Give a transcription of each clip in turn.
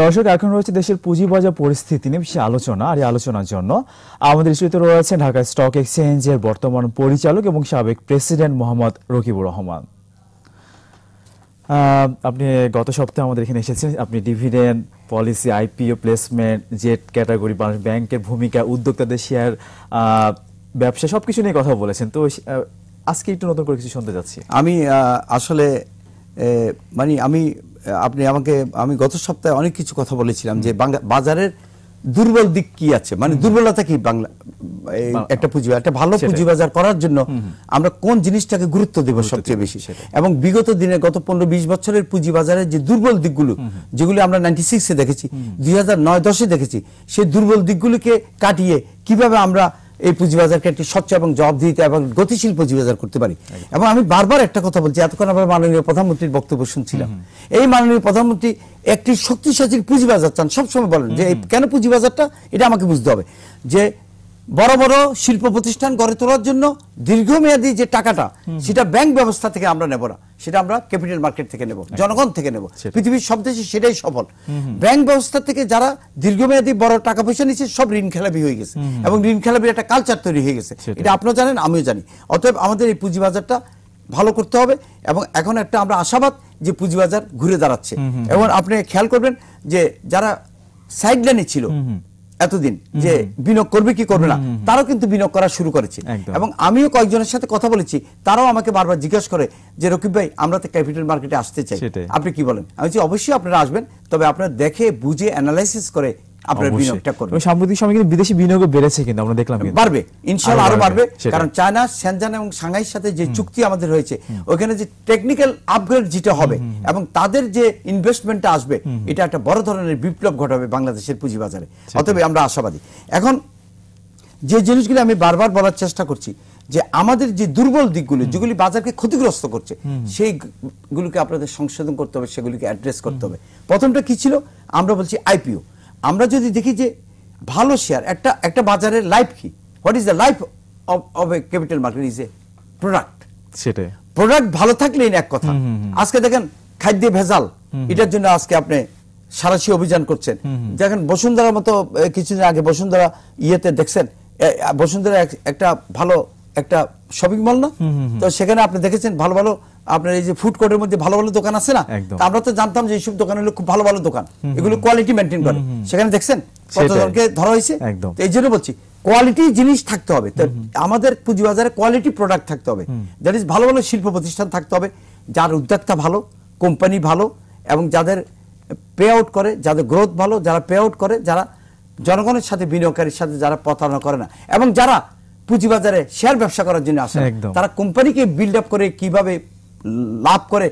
দর্শক, এখন রয়েছে দেশের পুঁজিবাজার পরিস্থিতি নিয়ে বিশেষ আলোচনা, আর এই আলোচনার জন্য আমাদের স্টুডিওতে রয়েছেন ঢাকা স্টক এক্সচেঞ্জের বর্তমান পরিচালক এবং সাবেক প্রেসিডেন্ট মোহাম্মদ রকিবুর রহমান। আপনি গত সপ্তাহে আমাদের এখানে এসেছেন। আপনি ডিভিডেন্ড, পলিসি, আইপিও, প্লেসমেন্ট জেট ক্যাটাগরি ব্যাংকের ভূমিকা, উদ্যোক্তাদের শেয়ার ব্যবসা সব কিছু নিয়ে কথা বলেছেন। তো আজকে একটু নতুন করে কিছু শুনতে যাচ্ছি আমি আসলে মানে আমি আপনি আমাকে আমি গত সপ্তাহে অনেক কিছু কথা বলেছিলাম যে বাজারের দুর্বল দিক কি আছে? মানে দুর্বলতা কি বাংলা একটা পুঁজিবাজার একটা ভালো সেটাই। পুঁজিবাজার করার জন্য আমরা কোন জিনিসটাকে গুরুত্ব দেব সবচেয়ে বেশি? এবং বিগত দিনে গত পনেরো বিশ বছরের পুঁজি বাজারের যে দুর্বল দিকগুলো যেগুলি আমরা নাইনটি সিক্সে দেখেছি দুই হাজার নয় দশে দেখেছি সেই দুর্বল দিকগুলোকে কাটিয়ে কীভাবে আমরা এই পুঁজিবাজারকে একটি স্বচ্ছ এবং জবাবদিহিতা এবং গতিশীল পুঁজিবাজার করতে পারি। এবং আমি বারবার একটা কথা বলছি এতক্ষণ আমরা মাননীয় প্রধানমন্ত্রীর বক্তব্য শুনছিলাম। এই মাননীয় প্রধানমন্ত্রী একটি শক্তিশালী পুঁজিবাজার চান। সবসময় বলেন যে কেন কেন পুঁজিবাজারটা? এটা আমাকে বুঝতে হবে। যে বড় বড় শিল্প প্রতিষ্ঠান গড়ে তোলার জন্য দীর্ঘমেয়াদী যে টাকাটা সেটা ব্যাংক ব্যবস্থা থেকে আমরা নেব না। সেটা আমরা ক্যাপিটাল মার্কেট থেকে নেব জনগণ থেকে নেব। পৃথিবীর সব দেশে সেটাই সফল। ব্যাংক ব্যবস্থা থেকে যারা দীর্ঘমেয়াদী বড় টাকা পয়সা নিচ্ছে সব ঋণ খেলাপি হয়ে গেছে। এবং ঋণ খেলাপির একটা কালচার তৈরি হয়ে গেছে। এটা আপনিও জানেন আমিও জানি। অতএব আমাদের এই পুঁজিবাজারটা ভালো করতে হবে এবং এখন একটা আমরা আশাবাদ যে পুঁজিবাজার ঘুরে দাঁড়াচ্ছে। এবং আপনি খেয়াল করবেন যে যারা সাইডলাইনে ছিল এতদিন যে বিনিয়োগ করবে কি করবে না তারাও কিন্তু বিনিয়োগ করা শুরু করেছে। এবং আমিও কয়েকজনের সাথে কথা বলেছি তারাও আমাকে বারবার জিজ্ঞেস করে যে রকিব ভাই আমরা তো ক্যাপিটাল মার্কেটে আসতে চাই। আপনি কি বলেন? আমি অবশ্যই আপনারা আসবেন তবে আপনারা দেখে বুঝে অ্যানালাইসিস করে আপনারা। বিনিয়োগটা করবেন সাম্প্রতিক সময় কিন্তু বিদেশি বিনিয়োগ বেড়েছে কিন্তু আমরা দেখলাম বাড়বে ইনশাআল্লাহ আরও বাড়বে, বাড়বে কারণ চায়না সেনজান এবং সাংহাইয়ের সাথে যে চুক্তি আমাদের হয়েছে ওখানে যে টেকনিক্যাল আপগ্রেড যেটা হবে এবং তাদের যে ইনভেস্টমেন্টটা আসবে এটা একটা বড় ধরনের বিপ্লব ঘটাবে বাংলাদেশের পুঁজিবাজারে। অতএব আমরা আশাবাদী। এখন যে জিনিসগুলো আমি বারবার বলার চেষ্টা করছি যে আমাদের যে দুর্বল দিকগুলো যেগুলি বাজারকে ক্ষতিগ্রস্ত করছে সেইগুলোকে আপনাদের সংশোধন করতে হবে সেগুলিকে অ্যাড্রেস করতে হবে। প্রথমটা কি ছিল? আমরা বলছি আইপিও আমরা যদি দেখি যে ভালো শেয়ার একটা একটা বাজারের লাইফ কি? What is the life of a capital market is a product সেটাই। প্রোডাক্ট ভালো থাকলেই এক কথা। আজকে দেখেন খাদ্যে ভেজাল এটার জন্য আজকে আপনি সারাশি অভিযান করছেন। দেখেন বসুন্ধরার মতো কিছুদিন আগে বসুন্ধরা ইয়েতে দেখছেন বসুন্ধরা একটা ভালো একটা শপিং মল না? তো সেখানে আপনি দেখেছেন ভালো ভালো আপনার এই যে ফুড কোর্টের মধ্যে ভালো ভালো দোকান আছে না? আমরা তো জানতাম যে এইসব দোকান হলো খুব ভালো ভালো দোকান। এগুলো কোয়ালিটি মেনটেন করে। সেখানে দেখছেন? কতজনকে ধরা হয়েছে? এই জন্য বলছি কোয়ালিটি জিনিস থাকতে হবে। আমাদের পুঁজিবাজারে কোয়ালিটি প্রোডাক্ট থাকতে হবে। দ্যাট ইজ ভালো ভালো শিল্প প্রতিষ্ঠান থাকতে হবে। যার উদ্যোক্তা ভালো কোম্পানি ভালো এবং যাদের পে আউট করে যাদের গ্রোথ ভালো যারা পে আউট করে যারা জনগণের সাথে বিনিয়োগকারীর সাথে যারা প্রতারণা করে না এবং যারা পুঁজিবাজারে শেয়ার ব্যবসা করার জন্য আসে। তারা কোম্পানিকে বিল্ড আপ করে কীভাবে লাভ করে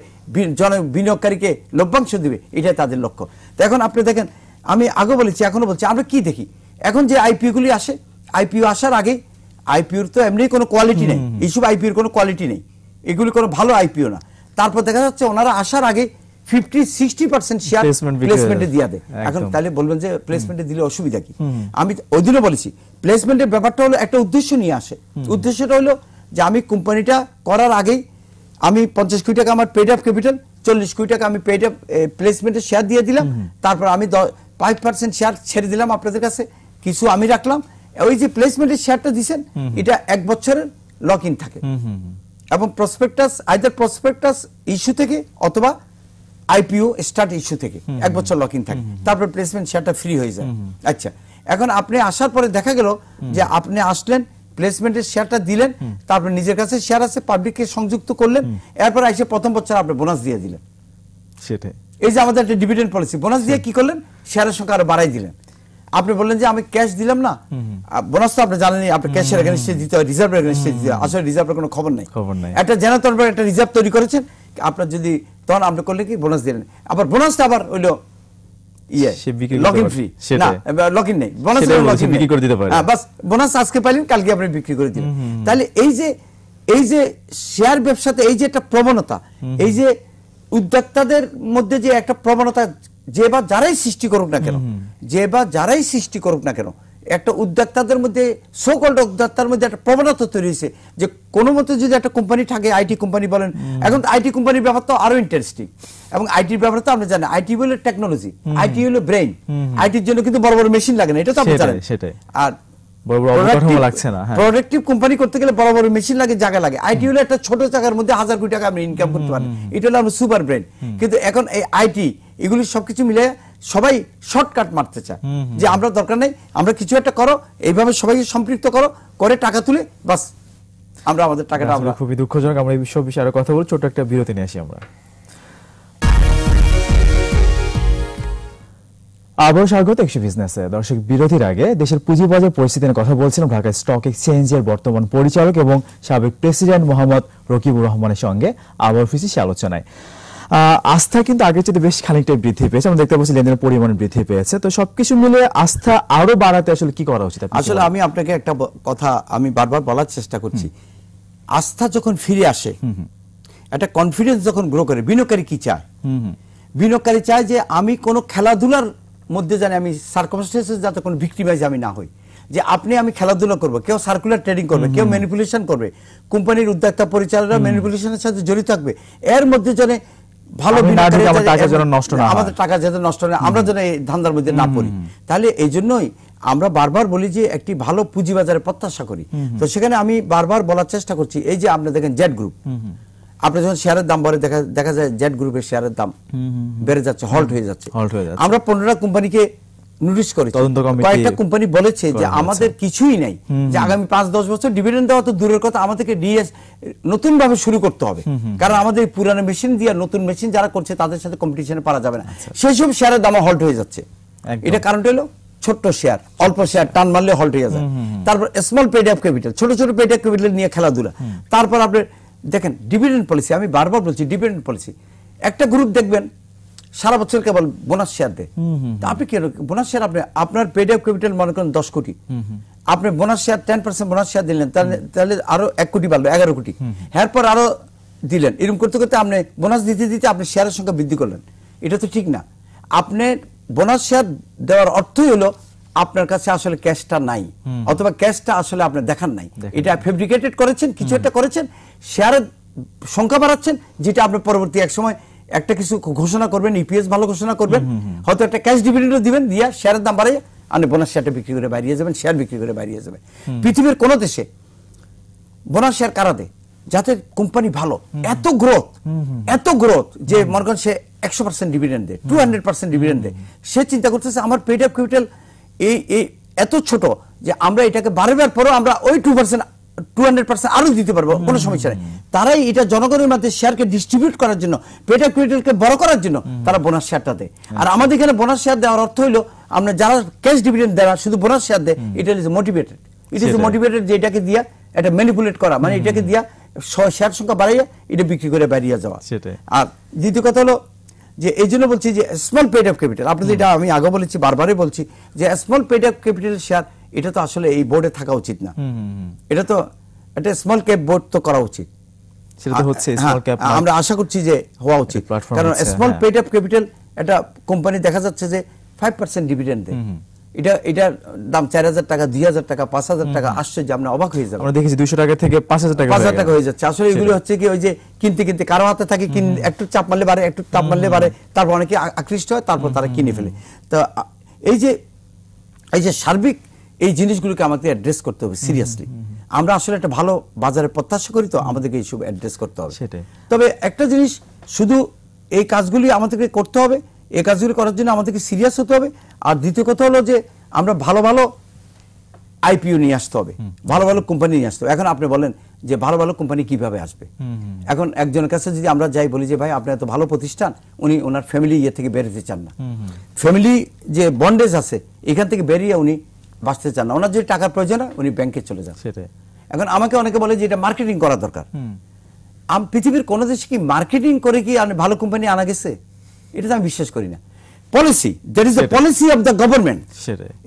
জন বিনিয়োগকারীকে লভ্যাংশ দিবে এটাই তাদের লক্ষ্য। তো এখন আপনি দেখেন আমি আগে বলেছি এখনও বলছি আমরা কি দেখি? এখন যে আইপিও গুলি আসে আইপিও আসার আগে আইপিওর তো এমনি কোনো কোয়ালিটি নেই এইসব আইপিওর কোনো কোয়ালিটি নেই। এগুলি কোনো ভালো আইপিও না। তারপর দেখা যাচ্ছে ওনারা আসার আগে ফিফটি সিক্সটি পার্সেন্ট শেয়ার প্লেসমেন্টে। দিয়ে দেয়। এখন তাহলে বলবেন যে প্লেসমেন্টে দিলে অসুবিধা কি? আমি ওই দিনও বলেছি প্লেসমেন্টের ব্যাপারটা হলো একটা উদ্দেশ্য নিয়ে আসে। উদ্দেশ্যটা হলো যে আমি কোম্পানিটা করার আগেই আমি পঞ্চাশ কোটি টাকা আমার পেড আপ ক্যাপিটাল চল্লিশ কোটি টাকা আমি পেড আপ প্লেসমেন্টের শেয়ার দিয়ে দিলাম। তারপর আমি ফাইভ পার্সেন্ট শেয়ার ছেড়ে দিলাম আপনাদের কাছে। কিছু আমি রাখলাম। ওই যে প্লেসমেন্টের শেয়ারটা দিছেন এটা এক বছরের লক ইন থাকে এবং প্রসপেক্টাস আইদার প্রসপেক্টাস ইস্যু থেকে অথবা আইপিও স্টার্ট ইস্যু থেকে এক বছর লক ইন থাকে তারপর প্লেসমেন্ট শেয়ারটা ফ্রি হয়ে যায়। আচ্ছা। এখন আপনি আসার পরে দেখা গেল যে আপনি আসলেন প্লেসমেন্টের শেয়ারটা দিলেন তারপর নিজের কাছে শেয়ার আছে পাবলিককে সংযুক্ত করলেন এরপর এসে প্রথম বছর আপনি বোনাস দিয়ে দিলেন। সেটাই। এই যে আমাদের একটা ডিভিডেন্ড পলিসি বোনাস দিয়ে কি করলেন? শেয়ারের সংখ্যা আরও বাড়াই দিলেন। আপনি বললেন যে আমি ক্যাশ দিলাম না। বোনাস তো আপনি জানেনই আপনি ক্যাশের এগেনস্টে দিতে হয় রিজার্ভের এগেনস্টে দিতে হয়। আসলে রিজার্ভের কোনো খবর নাই। খবর নাই। একটা জেনাতন একটা রিজার্ভ তৈরি করেছেন আপনার যদি তখন আপনি করলে কি? বোনাস দিলেন। আবার বোনাসটা আবার হইল ইয়ে সে বিক্রি করতে লগ ইন পারে। ফ্রি না সেটাই। নেই। বোনাস সেটাই লগ বলছি, ইন বিক্রি করে দিতে পারে। বাস বোনাস আজকে পাইলেন কালকে আপনি বিক্রি করে দিলেন তাহলে এই যে এই যে শেয়ার ব্যবসাতে এই যে একটা প্রবণতা এই যে উদ্যোক্তাদের মধ্যে যে একটা প্রবণতা যে বা যারাই সৃষ্টি করুক না কেন যে বা যারাই সৃষ্টি করুক না কেন একটা উদ্যোক্তাদের মধ্যে সকল উদ্যোক্তার মধ্যে একটা প্রবণতা তৈরি হয়েছে যে কোনো মতো যদি একটা কোম্পানি থাকে আইটি কোম্পানি বলেন এখন আইটি কোম্পানির ব্যাপার তো আরও ইন্টারেস্টিং এবং আইটির ব্যাপার তো আপনি জানেন আইটি হলো টেকনোলজি আইটি হলো ব্রেইন আইটির জন্য কিন্তু বড় বড় মেশিন লাগে না এটা তো আপনি জানেন সেটাই। আর বড় বড় অবকাঠামো লাগছে না। প্রোডাক্টিভ কোম্পানি করতে গেলে বড় বড় মেশিন লাগে জায়গা লাগে। আইটি হলো একটা ছোট জায়গার মধ্যে হাজার কোটি টাকা আপনি ইনকাম করতে পারেন এটা হলো আমার সুপার ব্রেন কিন্তু এখন এই আইটি এগুলি সবকিছু মিলে সবাই শর্টকাট মারতে চায়। যে আমরা দরকার নেই আমরা কিছু একটা করো এইভাবে সবাইকে সম্পৃক্ত করো করে টাকা তুলে বাস। আমরা আমাদের টাকাটা আমরা খুবই দুঃখজনক আমরা এই বিষয়ে আরও কথা বলি ছোট একটা বিরতি নিয়ে আসি আমরা। আবার স্বাগত একশো বিজনেসে দর্শক বিরতির আগে দেশের পুঁজিবাজার পরিস্থিতি নিয়ে কথা বলছিলাম ঢাকা স্টক এক্সচেঞ্জের বর্তমান পরিচালক এবং সাবেক প্রেসিডেন্ট মোহাম্মদ রকিবুর রহমানের সঙ্গে। আবার ফিরছি সে আলোচনায়। আস্থা কিন্তু আগের চেয়ে বেশ খানিকটা বৃদ্ধি পেয়েছে। আমরা দেখতে পাচ্ছি লেনদেনের পরিমাণ বৃদ্ধি পেয়েছে। তো সবকিছু মিলে আস্থা আরও বাড়াতে আসলে কি করা উচিত আসলে আমি আপনাকে একটা কথা আমি বারবার বলার চেষ্টা করছি। আস্থা যখন ফিরে আসে একটা কনফিডেন্স যখন গ্রো করে বিনিয়োগকারী কি চায়? বিনিয়োগকারী চায় যে আমি কোনো খেলাধুলার মধ্যে জানি আমি সার্কমস্টেন্সেস যাতে কোনো ভিক্টিমাইজ আমি না হই। যে আপনি আমি খেলাধুলা করব কেউ সার্কুলার ট্রেডিং করবে কেউ ম্যানিপুলেশন করবে কোম্পানির উদ্যোক্তা পরিচালকরা ম্যানিপুলেশনের সাথে জড়িত থাকবে। এর মধ্যে যেন ভালো হয়। আমাদের টাকা যাতে নষ্ট না হয়, আমরা যেন এই ধান্দার মধ্যে না পড়ি। তাহলে এই জন্যই আমরা বারবার বলি যে একটি ভালো পুঁজিবাজারে প্রত্যাশা করি। তো সেখানে আমি বারবার বলার চেষ্টা করছি এই যে আপনি দেখেন জেড গ্রুপ আপনি যখন শেয়ারের দাম বাড়ে দেখা দেখা যায় জেড গ্রুপের শেয়ারের দাম বেড়ে যাচ্ছে হল্ট হয়ে যাচ্ছে। হয়ে। আমরা পনেরোটা কোম্পানিকে নোটিশ করেছি। কয়েকটা কোম্পানি বলেছে যে আমাদের কিছুই নাই। যে আগামী পাঁচ দশ বছর ডিভিডেন্ড দেওয়া তো দূরের কথা আমাদেরকে ডিএস নতুন ভাবে শুরু করতে হবে। কারণ আমাদের পুরানো মেশিন দিয়ে নতুন মেশিন যারা করছে তাদের সাথে কম্পিটিশনে পারা যাবে না। সেই সব শেয়ারের দাম হল্ট হয়ে যাচ্ছে। এটা কারণটা হলো ছোট্ট শেয়ার অল্প শেয়ার টান মারলে হল্ট হয়ে যায়। তারপর স্মল পেড অফ ক্যাপিটাল ছোট ছোট পেড অফ ক্যাপিটাল নিয়ে খেলাধুলা। তারপর আপনি দেখেন ডিভিডেন্ড পলিসি আমি বারবার বলছি ডিভিডেন্ড পলিসি একটা গ্রুপ দেখবেন সারা বছর কেবল বোনাস শেয়ার দেয়। তা আপনি কি বোনাস শেয়ার আপনি আপনার পেড অফ ক্যাপিটাল মনে করেন দশ কোটি। আপনি bonus share ten percent bonus share দিলেন তাহলে তাহলে আরও এক কোটি বাড়লো এগারো কোটি। এরপর আরও দিলেন। এরকম করতে করতে আপনি বোনাস দিতে দিতে আপনি শেয়ারের সংখ্যা বৃদ্ধি করলেন। এটা তো ঠিক না। আপনি বোনাস শেয়ার দেওয়ার অর্থই হলো আপনার কাছে আসলে ক্যাশটা নাই অথবা ক্যাশটা আসলে আপনি দেখান নাই। এটা ফেব্রিকেটেড করেছেন কিছু একটা করেছেন শেয়ারের সংখ্যা বাড়াচ্ছেন যেটা আপনি পরবর্তী এক সময় একটা কিছু ঘোষণা করবেন ইপিএস ভালো ঘোষণা করবেন হয়তো একটা ক্যাশ ডিভিডেন্ডও দিবেন দিয়া শেয়ারের দাম বাড়াইয়া আপনি বোনাস শেয়ারটা বিক্রি করে বাইরিয়ে যাবেন শেয়ার বিক্রি করে বাইরিয়ে যাবেন। পৃথিবীর কোন দেশে বোনাস শেয়ার কারা দেয়? যাতে কোম্পানি ভালো। এত গ্রোথ এত গ্রোথ যে মনে করেন সে একশো পার্সেন্ট ডিভিডেন্ড দেয় টু হান্ড্রেড পার্সেন্ট ডিভিডেন্ড দেয়। সে চিন্তা করতেছে আমার পেড অফ ক্যাপিটাল এই এই এত ছোট যে আমরা এটাকে বারবার পরেও আমরা ওই two percent two hundred percent আরও দিতে পারব কোনো সমস্যা নেই। তারাই এটা জনগণের মধ্যে শেয়ারকে ডিস্ট্রিবিউট করার জন্য পেড অফ বড় করার জন্য তারা বোনাস শেয়ারটা দেয়। আর আমাদের এখানে বোনাস শেয়ার দেওয়ার অর্থ হলো আমরা যারা ক্যাশ ডিভিডেন্ড দেওয়া শুধু বোনাস শেয়ার দেয় এটা is motivated it is motivated যে এটাকে দিয়া এটা ম্যানিপুলেট করা মানে এটাকে দিয়া শেয়ার সংখ্যা বাড়াইয়া এটা বিক্রি করে বেরিয়ে যাওয়া। আর দ্বিতীয় কথা হলো যে এই জন্য বলছি যে স্মল পেড অফ ক্যাপিটাল আপনি যেটা আমি আগে বলেছি বারবারই বলছি যে small paid of capital share এটা তো আসলে এই বোর্ডে থাকা উচিত না। এটা তো একটা স্মল ক্যাপ বোর্ড তো করা উচিত। সেটা হচ্ছে হ্যাঁ, স্মল ক্যাপ আমরা আশা করছি যে হওয়া উচিত। কারণ স্মল হ্যাঁ। পেড অফ ক্যাপিটাল একটা কোম্পানি দেখা যাচ্ছে যে ফাইভ পার্সেন্ট ডিভিডেন্ড দেয়। এটা এটার দাম চার হাজার টাকা দুই হাজার টাকা পাঁচ হাজার টাকা আশ্চর্য আমরা অবাক হয়ে যাব। আমরা দেখেছি দুইশো টাকা থেকে পাঁচ হাজার টাকা পাঁচ হাজার টাকা হয়ে যাচ্ছে। আসলে এগুলো হচ্ছে কি ওই যে কিনতে কিনতে কারও হাতে থাকে একটু চাপ মারলে একটু চাপ মারলে তারপর অনেকে আকৃষ্ট হয় তারপর তারা কিনে ফেলে। তো এই যে এই যে সার্বিক এই জিনিসগুলোকে আমাদের অ্যাড্রেস করতে হবে সিরিয়াসলি আমরা আসলে একটা ভালো বাজারে প্রত্যাশা করি তো আমাদেরকে এইসব অ্যাড্রেস করতে হবে। সেটাই। তবে একটা জিনিস শুধু এই কাজগুলি আমাদেরকে করতে হবে এই কাজগুলি করার জন্য আমাদেরকে সিরিয়াস হতে হবে। আর দ্বিতীয় কথা হলো যে আমরা ভালো ভালো আইপিও নিয়ে আসতে হবে। ভালো ভালো কোম্পানি নিয়ে আসতে হবে। এখন আপনি বলেন যে ভালো ভালো কোম্পানি কীভাবে আসবে? এখন একজনের কাছে যদি আমরা যাই বলি যে ভাই আপনি এত ভালো প্রতিষ্ঠান উনি ওনার ফ্যামিলি ইয়ে থেকে বেরোতে চান না। ফ্যামিলি যে বন্ডেজ আছে এখান থেকে বেরিয়ে উনি বাঁচতে চান না। ওনার যদি টাকার প্রয়োজন হয় উনি ব্যাংকে চলে যান। এখন আমাকে অনেকে বলে যে এটা মার্কেটিং করা দরকার। আম পৃথিবীর কোনো দেশে কি মার্কেটিং করে কি ভালো কোম্পানি আনা গেছে? এটা তো আমি বিশ্বাস করি না। Policy that is the policy of the government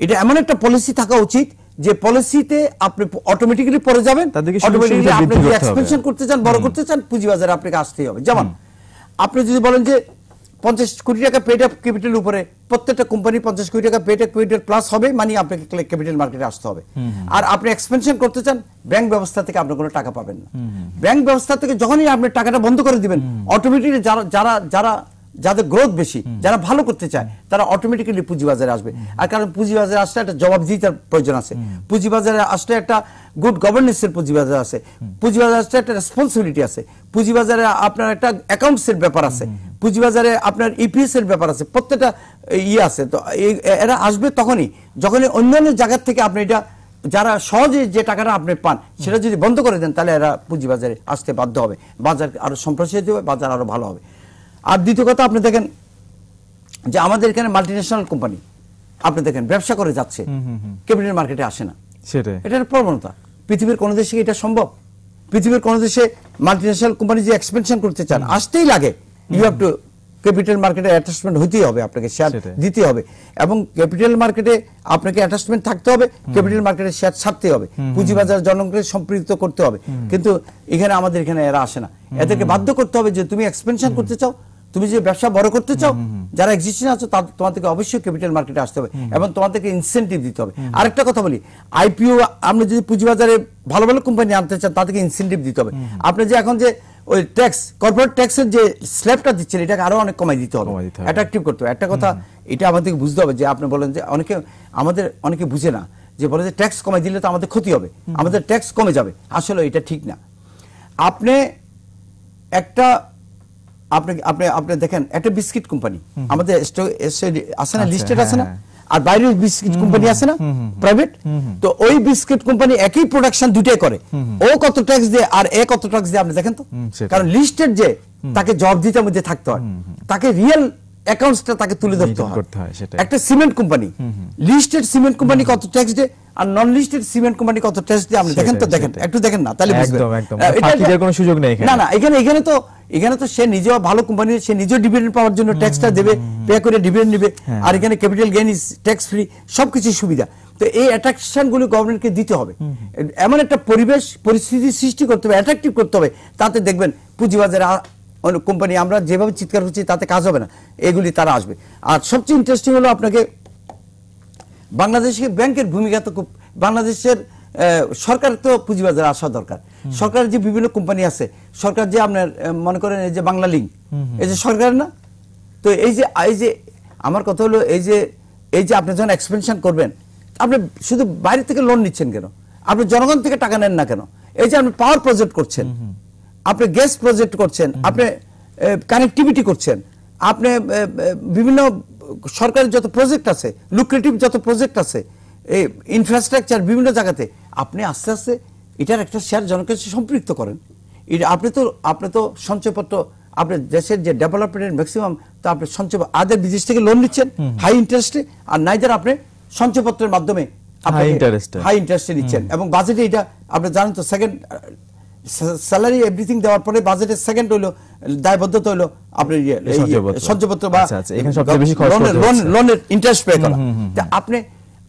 এটা এমন একটা পলিসি থাকা উচিত যে পলিসিতে আপনি অটোমেটিক্যালি পড়ে যাবেন তাদেরকে অটোমেটিক্যালি আপনি যদি এক্সপেনশন করতে চান বড় করতে চান পুঁজিবাজারে আপনাকে আসতেই হবে। যেমন আপনি যদি বলেন যে পঞ্চাশ কোটি টাকা পেড আপ ক্যাপিটাল উপরে প্রত্যেকটা কোম্পানি পঞ্চাশ কোটি টাকা পেড আপ ক্যাপিটাল প্লাস হবে মানে আপনাকে ক্যাপিটাল মার্কেটে আসতে হবে। আর আপনি এক্সপেনশন করতে চান ব্যাংক ব্যবস্থা থেকে আপনি কোনো টাকা পাবেন না। ব্যাংক ব্যবস্থা থেকে যখনই আপনি টাকাটা বন্ধ করে দিবেন অটোমেটিকলি যারা যারা যারা যাদের গ্রোথ বেশি যারা ভালো করতে চায় তারা অটোমেটিক্যালি পুঁজিবাজারে আসবে। আর কারণ পুঁজিবাজারে আসলে একটা জবাবদিহিতার প্রয়োজন আছে। পুঁজিবাজারে আসলে একটা গুড গভর্নেন্সের পুঁজিবাজার আছে। পুঁজিবাজারে আসলে একটা রেসপন্সিবিলিটি আছে। পুঁজিবাজারে আপনার একটা অ্যাকাউন্টসের ব্যাপার আছে। পুঁজিবাজারে আপনার ইপিএস এর ব্যাপার আছে। প্রত্যেকটা ইয়ে আছে। তো এরা আসবে তখনই। যখনই অন্যান্য জায়গার থেকে আপনি এটা যারা সহজে যে টাকাটা আপনি পান সেটা যদি বন্ধ করে দেন তাহলে এরা পুঁজিবাজারে আসতে বাধ্য হবে। বাজার আরও সম্প্রসারিত হবে বাজার আরও ভালো হবে। আর দ্বিতীয় কথা আপনি দেখেন যে আমাদের এখানে মাল্টিন্যাশনাল কোম্পানি আপনি দেখেন ব্যবসা করে যাচ্ছে ক্যাপিটাল মার্কেটে আসে না। সেটাই। এটা প্রবণতা। পৃথিবীর কোন দেশে এটা সম্ভব? পৃথিবীর কোন দেশে মাল্টিন্যাশনাল কোম্পানি যে এক্সপেনশন করতে চান আসতেই লাগে। ইউ হ্যাভ টু ক্যাপিটাল মার্কেটে অ্যাটাচমেন্ট হতেই হবে আপনাকে শেয়ার দিতে হবে। এবং ক্যাপিটাল মার্কেটে আপনাকে অ্যাটাচমেন্ট থাকতে হবে ক্যাপিটাল মার্কেটে শেয়ার ছাড়তে হবে। পুঁজিবাজার জনগণকে সম্পৃক্ত করতে হবে। কিন্তু এখানে আমাদের এখানে এরা আসে না। এদেরকে বাধ্য করতে হবে যে তুমি এক্সপেনশন করতে চাও তুমি যে ব্যবসা বড় করতে চাও যারা এক্সিস্টিং আছো তোমাদেরকে অবশ্যই ক্যাপিটাল মার্কেটে আসতে হবে এবং তোমাদেরকে ইনসেন্টিভ দিতে হবে। আরেকটা কথা বলি আইপিও আপনি যদি পুঁজিবাজারে ভালো ভালো কোম্পানি আনতে চান তাদেরকে ইনসেন্টিভ দিতে হবে। আপনি যে এখন যে ওই ট্যাক্স কর্পোরেট ট্যাক্সের যে স্ল্যাবটা দিচ্ছেন এটাকে আরও অনেক কমাই দিতে হবে। কমাই দিতে হবে। অ্যাট্রাকটিভ করতে হবে। একটা কথা এটা আমাদেরকে বুঝতে হবে যে আপনি বলেন যে অনেকে আমাদের অনেকে বুঝে না যে বলে যে ট্যাক্স কমাই দিলে তো আমাদের ক্ষতি হবে। আমাদের ট্যাক্স কমে যাবে। আসলে এটা ঠিক না। আপনি একটা আপনি আপনি আপনি দেখেন একটা বিস্কিট কোম্পানি। আমাদের আছে না লিস্টেড আছে না? হ্যাঁ। আর বাইরের বিস্কিট কোম্পানি আছে না? প্রাইভেট তো ওই বিস্কিট কোম্পানি একই প্রোডাকশন দুটাই করে। ও কত ট্যাক্স দিয়ে আর এ কত ট্যাক্স দিয়ে আপনি দেখেন তো? কারণ লিস্টেড যে তাকে জব দিতে মধ্যে থাকতে হয়। তাকে রিয়েল অ্যাকাউন্টসটা তাকে তুলে ধরতে হয়। একটা cement company listed cement company কত ট্যাক্স দেয়? আর নন লিস্টেড সিমেন্ট কোম্পানি কত ট্যাক্স দিয়ে? আপনি দেখেন তো দেখেন একটু দেখেন না তাহলে বুঝবেন। একদম, একদম। এটা- কোনো সুযোগ নেই এখানে। না না এখানে এখানে তো এখানে তো সে নিজেও ভালো কোম্পানি সে নিজেও ডিভিডেন্ড পাওয়ার জন্য ট্যাক্সটা দেবে পে করে ডিভিডেন্ড নেবে হ্যাঁ। আর এখানে capital gain is tax free সবকিছু সুবিধা। তো এই অ্যাট্রাকশনগুলো গভর্নমেন্টকে দিতে হবে। এমন একটা পরিবেশ পরিস্থিতি সৃষ্টি করতে হবে অ্যাট্রাকটিভ করতে হবে তাতে দেখবেন পুঁজিবাজারে কোম্পানি আমরা যেভাবে চিৎকার করছি তাতে কাজ হবে না। এগুলি তারা আসবে। আর সবচেয়ে ইন্টারেস্টিং হলো আপনাকে বাংলাদেশে ব্যাংকের ভূমিকা তো খুব বাংলাদেশের সরকার তো পুঁজিবাজারে আসা দরকার। সরকারের যে বিভিন্ন কোম্পানি আছে সরকার যে আপনার মনে করেন এই যে বাংলা লিঙ্ক এই যে সরকার না? তো এই যে এই যে আমার কথা হলো এই যে এই যে আপনি যখন এক্সপেনশন করবেন আপনি শুধু বাইরে থেকে লোন নিচ্ছেন কেন? আপনি জনগণ থেকে টাকা নেন না কেন? এই যে আপনি পাওয়ার প্রজেক্ট করছেন। আপনি গ্যাস প্রজেক্ট করছেন আপনি কানেক্টিভিটি করছেন আপনি বিভিন্ন সরকারের যত প্রজেক্ট আছে লুক্রেটিভ যত প্রজেক্ট আছে এই ইনফ্রাস্ট্রাকচার বিভিন্ন জায়গাতে আপনি আস্তে আস্তে এটার একটা শেয়ার জনকে সম্পৃক্ত করেন। এটা আপনি তো আপনি তো সঞ্চয়পত্র আপনি দেশের যে ডেভেলপমেন্টের ম্যাক্সিমাম তো আপনি সঞ্চয় আদের বিদেশ থেকে লোন নিচ্ছেন হাই ইন্টারেস্টে আর নাইদার আপনি সঞ্চয়পত্রের মাধ্যমে হাই ইন্টারেস্টে নিচ্ছেন। এবং বাজেটে এটা আপনি জানেন তো সেকেন্ড স্যালারি এভরিথিং দেওয়ার পরে বাজেটের সেকেন্ড হইল দায়বদ্ধতা হইল আপনার ইয়ে। সঞ্চয়পত্র বা লোনের- ইন্টারেস্ট পে করা। আপনি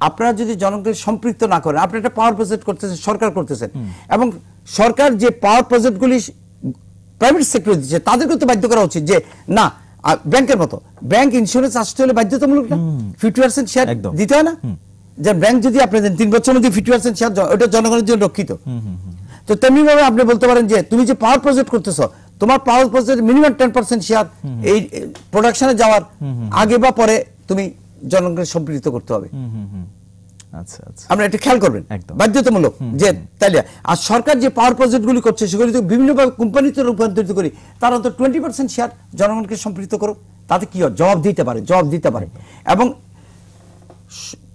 আপনারা যদি জনগণকে সম্পৃক্ত না করেন আপনি একটা পাওয়ার প্রজেক্ট করতেছেন সরকার করতেছেন এবং সরকার যে পাওয়ার প্রজেক্টগুলি প্রাইভেট সেক্টর দিচ্ছে তাদেরকে তো বাধ্য করা উচিত যে না ব্যাংকের মতো ব্যাংক ইন্স্যুরেন্স আসতে হলে বাধ্যতামূলক না। Fifty percent share. দিতে হয় না। যে ব্যাংক যদি আপনি তিন বছর মধ্যে ফিফটি পার্সেন্ট শেয়ার ওটা জনগণের জন্য রক্ষিত। তো তেমনি ভাবে আপনি বলতে পারেন যে তুমি যে পাওয়ার প্রজেক্ট করতেছ তোমার power project minimum ten percent share এই প্রোডাকশনে যাওয়ার আগে বা পরে তুমি জনগণকে সম্পৃক্ত করতে হবে। হুম। আচ্ছা আচ্ছা। আপনি এটা খেয়াল করবেন। বাধ্যতামূলক যে তাইলে আর সরকার যে পাওয়ার প্রজেক্টগুলি করছে সেগুলি বিভিন্নভাবে কোম্পানিতে রূপান্তরিত করি তার অন্তত টোয়েন্টি পার্সেন্ট শেয়ার জনগণকে সম্পৃক্ত করুক তাতে কি জবাব দিতে পারে জবাব দিতে পারে। এবং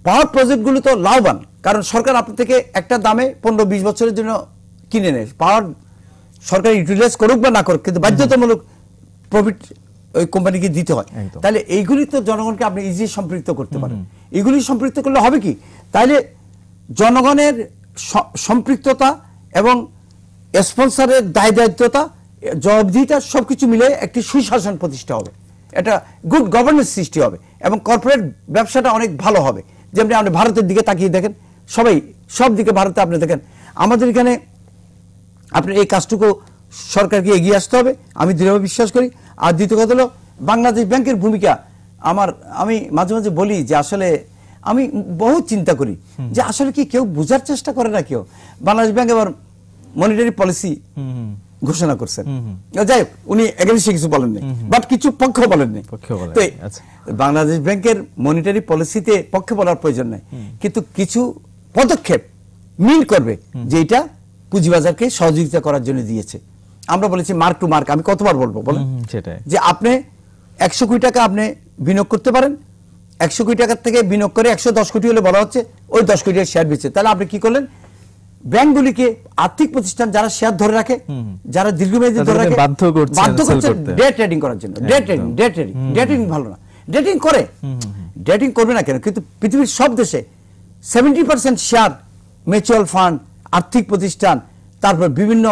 পাওয়ার প্রজেক্টগুলো তো লাভবান কারণ সরকার আপনার থেকে একটা দামে পনেরো বিশ বছরের জন্য কিনে নেয়। পাওয়ার সরকার ইউটিলাইজ করুক বা না করুক কিন্তু বাধ্যতামূলক প্রফিট ওই কোম্পানিকে দিতে হয়। তাহলে এইগুলি তো জনগণকে আপনি ইজি সম্পৃক্ত করতে পারেন। এগুলি সম্পৃক্ত করলে হবে কি? তাহলে জনগণের সম্পৃক্ততা এবং স্পন্সরের দায় দায়িত্বতা জবাবদিহিতা সবকিছু মিলে একটি সুশাসন প্রতিষ্ঠা হবে। এটা গুড গভর্নেন্স সৃষ্টি হবে এবং কর্পোরেট ব্যবসাটা অনেক ভালো হবে। যেমনি আপনি ভারতের দিকে তাকিয়ে দেখেন সবাই সব দিকে ভারতে আপনি দেখেন। আমাদের এখানে আপনার এই কাজটুকু সরকারকে এগিয়ে আসতে হবে। আমি দৃঢ় বিশ্বাস করি। আর দ্বিতীয় কথা হলো বাংলাদেশ ব্যাংকের ভূমিকা আমার আমি মাঝে মাঝে বলি যে আসলে আমি বহু চিন্তা করি যে আসলে কি কেউ বোঝার চেষ্টা করে না কেউ? বাংলাদেশ ব্যাংক এবার মনিটারি পলিসি ঘোষণা করছেন। যাই হোক উনি এগেনস্টে কিছু বলেননি। বাট কিছু পক্ষ বলেননি। তো আচ্ছা। বাংলাদেশ ব্যাংকের মনিটারি পলিসিতে পক্ষে বলার প্রয়োজন নাই। কিন্তু কিছু পদক্ষেপ মিল করবে যেটা পুঁজিবাজারকে সহযোগিতা করার জন্য দিয়েছে। আমরা বলেছি মার্ক টু মার্ক আমি কতবার বলব বলেন? সেটাই। যে আপনি একশো কোটি টাকা আপনি বিনিয়োগ করতে পারেন একশো কোটি টাকার থেকে বিনিয়োগ করে একশো দশ কোটি হলে বলা হচ্ছে ওই দশ কোটি শেয়ার বেচে। তাহলে আপনি কি করলেন? ব্যাংকগুলিকে আর্থিক প্রতিষ্ঠান যারা শেয়ার ধরে রাখে যারা দীর্ঘমেয়াদী ধরে রাখে বাধ্য করছেন বাধ্য করতে। ডে ট্রেডিং করার জন্য। Day trading day trading day trading ভালো না। ডেটিং করে। ডেটিং করবে না কেন? কিন্তু পৃথিবীর সব দেশে seventy percent share mutual fund আর্থিক প্রতিষ্ঠান তারপর বিভিন্ন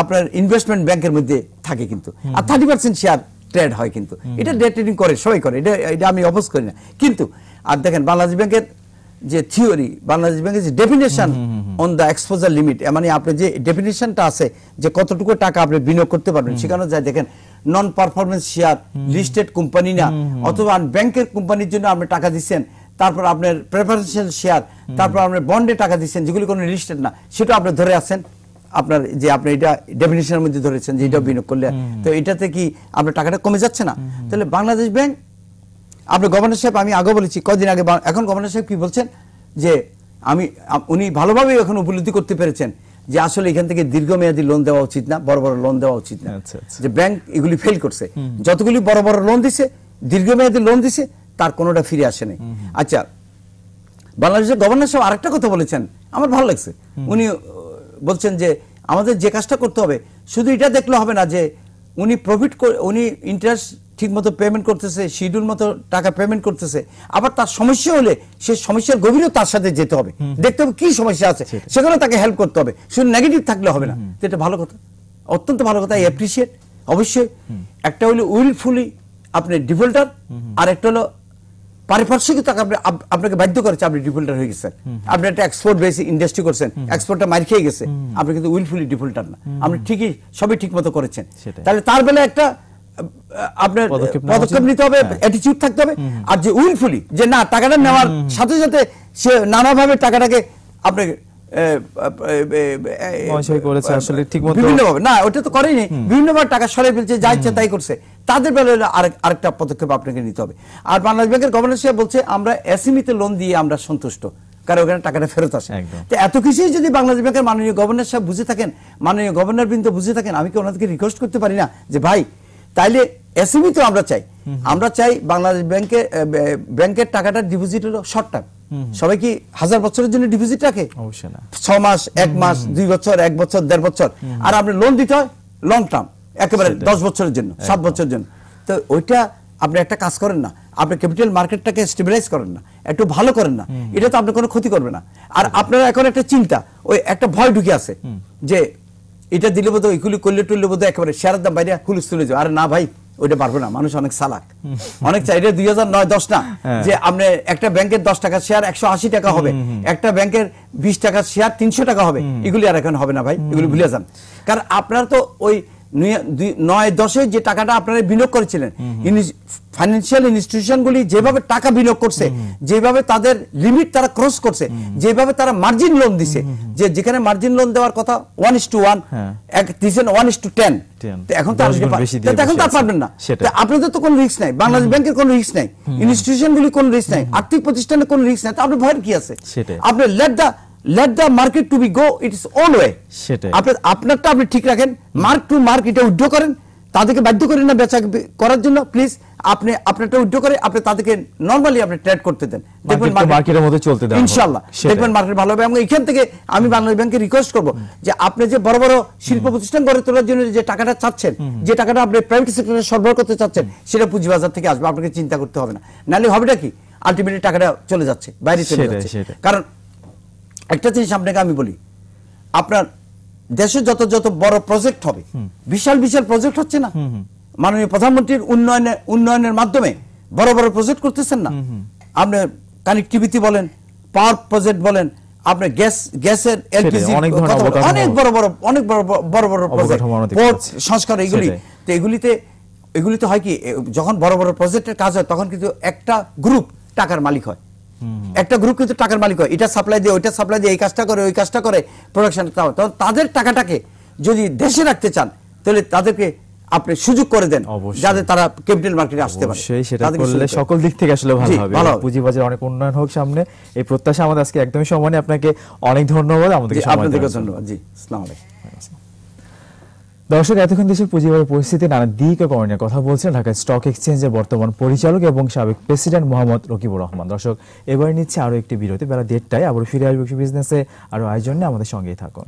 আপনার ইনভেস্টমেন্ট ব্যাংকের মধ্যে থাকে কিন্তু। আর থার্টি পার্সেন্ট শেয়ার ট্রেড হয় কিন্তু। এটা ডে ট্রেডিং করে সবাই করে। এটা এটা আমি অপোজ করি না। কিন্তু আর দেখেন বাংলাদেশ ব্যাংকের যে থিওরি বাংলাদেশ ব্যাংকের যে definition on the exposure limit মানে আপনি যে ডেফিনেশনটা আছে যে কতটুকু টাকা আপনি বিনিয়োগ করতে পারবেন সেখানে যায় দেখেন non performance share listed company না অথবা ব্যাংকের কোম্পানির জন্য আপনি টাকা দিচ্ছেন তারপর আপনার প্রেফারেন্সিয়াল শেয়ার তারপর আপনার বন্ডে টাকা দিচ্ছেন যেগুলি কোনো লিস্টেড না সেটা আপনি ধরে আছেন। আপনার যে আপনি এটা ডেফিনেশনের মধ্যে ধরেছেন যে এটা বিনিয়োগ করলে তো এটাতে কি আপনার টাকাটা কমে যাচ্ছে না? তাহলে বাংলাদেশ ব্যাংক আপনি গভর্নর সাহেব আমি আগে বলেছি কদিন আগে এখন গভর্নর সাহেব কি বলছেন? যে আমি উনি ভালোভাবে এখন উপলব্ধি করতে পেরেছেন যে আসলে এখান থেকে দীর্ঘমেয়াদী লোন দেওয়া উচিত না বড় বড় লোন দেওয়া উচিত না। আচ্ছা, আচ্ছা। যে ব্যাংক এগুলি ফেল করছে। যতগুলি বড় বড় লোন দিছে দীর্ঘমেয়াদী লোন দিছে তার কোনোটা ফিরে আসে নাই আচ্ছা বাংলাদেশের গভর্নর সাহেব আরেকটা কথা বলেছেন আমার ভালো লাগছে। উনি বলছেন যে আমাদের যে কাজটা করতে হবে শুধু এটা দেখলে হবে না যে উনি প্রফিট উনি ইন্টারেস্ট ঠিক মতো পেমেন্ট করতেছে শিডিউল মতো টাকা পেমেন্ট করতেছে আবার তার সমস্যা হলে সে সমস্যার গভীরেও তার সাথে যেতে হবে। দেখতে হবে কি সমস্যা আছে সেখানে তাকে হেল্প করতে হবে। শুধু নেগেটিভ থাকলে হবে না। এটা ভালো কথা। অত্যন্ত ভালো কথা অ্যাপ্রিসিয়েট অবশ্যই একটা হলো উইলফুলি আপনি ডিফল্টার আর একটা হলো পারিপার্শ্বিক তাকে আপনি আপনাকে বাধ্য করেছে আপনি ডিফল্টার হয়ে গেছেন। আপনি একটা এক্সপোর্ট বেসি ইন্ডাস্ট্রি করছেন এক্সপোর্টটা মার খেয়ে গেছে। আপনি কিন্তু উইলফুলি ডিফল্টার না। আপনি ঠিকই সবই ঠিক মতো করেছেন তাহলে তার বেলা একটা আপনার পদক্ষেপ। নিতে হবে অ্যাটিচিউড থাকতে হবে। আর যে উইলফুলি যে না টাকাটা নেওয়ার সাথে সাথে সে নানাভাবে টাকাটাকে আপনি মহাশয় করেছে আসলে ঠিকমতো- বিভিন্নভাবে। না ওটা তো করেনি। বিভিন্নভাবে টাকা সরাই ফেলছে যা ইচ্ছা তাই করছে। তাদের বেলায় আরেকটা পদক্ষেপ আপনাকে নিতে হবে। আর বাংলাদেশ ব্যাংকের গভর্নর সাহেব বলছে আমরা এসএমইতে লোন দিয়ে আমরা সন্তুষ্ট। কারণ ওখানে টাকাটা ফেরত আসে। তো এত কিছুই যদি বাংলাদেশ ব্যাংকের মাননীয় গভর্নর সাহেব বুঝে থাকেন মাননীয় গভর্নর বৃন্দ বুঝে থাকেন আমি কি ওনাদেরকে রিকোয়েস্ট করতে পারি না? যে ভাই তাইলে এসএমই তো আমরা চাই। আমরা চাই বাংলাদেশ ব্যাংকে ব্যাংকের টাকাটা ডিপোজিট হলো শর্ট টার্ম সবাই কি হাজার বছরের জন্য ডিপোজিট রাখে? অবশ্যই না। ছ মাস এক মাস দুই বছর এক বছর দেড় বছর। আর আপনি লোন দিতে হয় লং টার্ম একেবারে। দশ বছরের জন্য সাত বছরের জন্য। তো ওইটা আপনি একটা কাজ করেন না। আপনি ক্যাপিটাল মার্কেটটাকে স্টেবিলাইজ করেন না। একটু ভালো করেন না। এটা তো আপনি কোনো ক্ষতি করবে না। আর আপনারা এখন একটা চিন্তা ওই একটা ভয় ঢুকে আছে যে এটা দিলে বোধ হয় করলে টুললে বোধ একেবারে শেয়ারের দাম বাইরে হুলুস তুলে যাবে। আরে না ভাই ওইটা পারব না মানুষ অনেক সালাক অনেক চাই এটা দুই হাজার নয় দশ না হ্যাঁ। যে আপনি একটা ব্যাংকের দশ টাকা শেয়ার একশো আশি টাকা হবে একটা ব্যাংকের বিশ টাকা শেয়ার তিনশো টাকা হবে এগুলি আর এখন হবে না ভাই এগুলি ভুলে যান। কারণ আপনার তো ওই নয়- দশে যে টাকাটা আপনারা বিনিয়োগ করেছিলেন ফাইন্যান্সিয়াল ইনস্টিটিউশনগুলি যেভাবে টাকা বিনিয়োগ করছে যেভাবে তাদের লিমিট তারা ক্রস করছে যেভাবে তারা মার্জিন লোন দিছে যে যেখানে মার্জিন লোন দেওয়ার কথা one is to one one is to ten এখন তো তো এখন তো পারবেন না। আপনাদের তো কোনো রিস্ক নাই। বাংলাদেশ ব্যাংকের কোনো রিস্ক নাই। ইনস্টিটিউশনগুলি কোনো রিস্ক নাই। আর্থিক প্রতিষ্ঠানের কোনো রিস্ক নাই। তো আপনার ভয়ের কি আছে? আপনি let the let the market to be go its own way সেটাই। আপনি আপনারটা আপনি ঠিক রাখেন মার্ক টু মার্ক এটা উইথড্র করেন তাদেরকে বাধ্য করেন না বেচা করার জন্য প্লিজ আপনি আপনারটা উইথড্র করে আপনি তাদেরকে নরমালি আপনি ট্রেড করতে দেন। দেখবেন মার্কেটের মতো চলতে হবে। ইনশাআল্লাহ। দেখবেন মার্কেট ভালো হবে এবং এখান থেকে আমি বাংলাদেশ ব্যাংকে রিকোয়েস্ট করব যে আপনি যে বড় বড় শিল্প প্রতিষ্ঠান গড়ে তোলার জন্য যে টাকাটা চাচ্ছেন যে টাকাটা আপনি প্রাইভেট সেক্টরে সরবরাহ করতে চাচ্ছেন সেটা পুঁজিবাজার থেকে আসবে আপনাকে চিন্তা করতে হবে না। নাহলে হবেটা কি? আলটিমেটলি টাকাটা চলে যাচ্ছে বাইরে চলে যাচ্ছে। কারণ একটা জিনিস আপনাকে আমি বলি আপনার দেশে যত যত বড় প্রজেক্ট হবে বিশাল বিশাল প্রজেক্ট হচ্ছে না? মাননীয় প্রধানমন্ত্রীর উন্নয়নে উন্নয়নের মাধ্যমে বড় বড় প্রজেক্ট করতেছেন না? আপনি কানেক্টিভিটি বলেন পাওয়ার প্রজেক্ট বলেন আপনি গ্যাস গ্যাসের এলপিজি অনেক বড় বড় অনেক বড় বড় বড় প্রজেক্ট পোর্ট সংস্কার এগুলি। তো এগুলিতে এগুলি তো হয় কি যখন বড় বড় প্রজেক্টের কাজ হয় তখন কিন্তু একটা গ্রুপ টাকার মালিক হয়। একটা গ্রুপ কিন্তু টাকার মালিক হয়। এটা সাপ্লাই দিয়ে ওইটা সাপ্লাই দিয়ে এই কাজটা করে ওই কাজটা করে প্রোডাকশন তখন তাদের টাকাটাকে যদি দেশে রাখতে চান তাহলে তাদেরকে আপনি সুযোগ করে দেন যাতে তারা ক্যাপিটাল মার্কেটে আসতে পারে। সেটা করলে সকল দিক থেকে আসলে ভালো হবে। পুঁজিবাজার অনেক উন্নয়ন হোক সামনে। এই প্রত্যাশা আমাদের আজকে একদমই সমানে আপনাকে অনেক ধন্যবাদ। সময় আপনাদেরকে দেওয়ার জন্য। ধন্যবাদ। জি আসসালামু আলাইকুম। দর্শক, এতক্ষণ দেশের পুঁজিবাজার পরিস্থিতি নানা দিক ও করণীয় কথা বলছেন ঢাকা স্টক এক্সচেঞ্জের বর্তমান পরিচালক এবং সাবেক প্রেসিডেন্ট মোহাম্মদ রকিবুর রহমান। দর্শক, এবার নিচ্ছে আরও একটি বিরতি, বেলা দেড়টায় আবার ফিরে আসবে বিজনেসে আরও আয়োজনে আমাদের সঙ্গেই থাকুন।